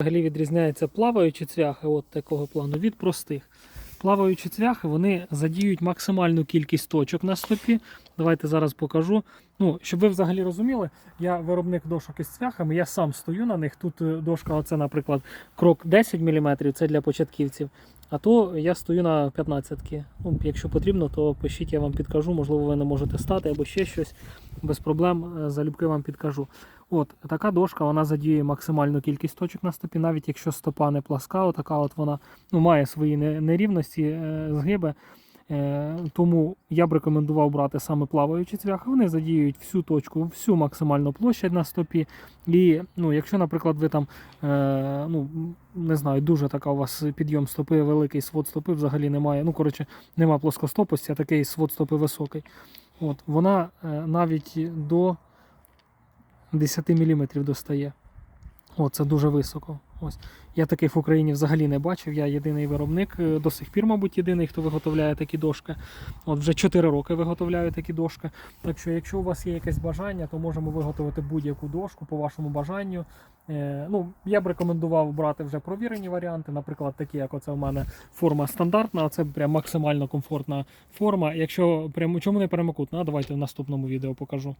Взагалі відрізняється плаваючі цвяхи от такого плану від простих. Плаваючі цвяхи вони задіють максимальну кількість точок на стопі. Давайте зараз покажу. Ну, щоб ви взагалі розуміли, я виробник дошок із цвяхами, я сам стою на них. Тут е, дошка, оце, наприклад, крок 10 мм, це для початківців. А то я стою на 15 Ну, Якщо потрібно, то пишіть, я вам підкажу. Можливо, ви не можете стати або ще щось. Без проблем е, залюбки вам підкажу. От така дошка вона задіє максимальну кількість точок на стопі, навіть якщо стопа не пласка, отака от вона ну, має свої нерівності, е, згиби. Е, тому я б рекомендував брати саме плаваючі цвяхи. Вони задіюють всю точку, всю максимальну площадь на стопі. І ну, якщо, наприклад, ви там е, ну, не знаю, дуже така у вас підйом стопи, великий свод стопи взагалі немає. Ну, коротше, немає плоскостопості, а такий свод стопи високий. От, вона е, навіть до 10 мм достає. О, це дуже високо. Ось. Я таких в Україні взагалі не бачив. Я єдиний виробник, е, до сих пір, мабуть, єдиний, хто виготовляє такі дошки. От вже 4 роки виготовляю такі дошки. Так що, якщо у вас є якесь бажання, то можемо виготовити будь-яку дошку по вашому бажанню. Е, ну, я б рекомендував брати вже провірені варіанти, наприклад, такі, як оце в мене форма стандартна, оце прям максимально комфортна форма. Якщо прямо чому не прямокутна, давайте в наступному відео покажу.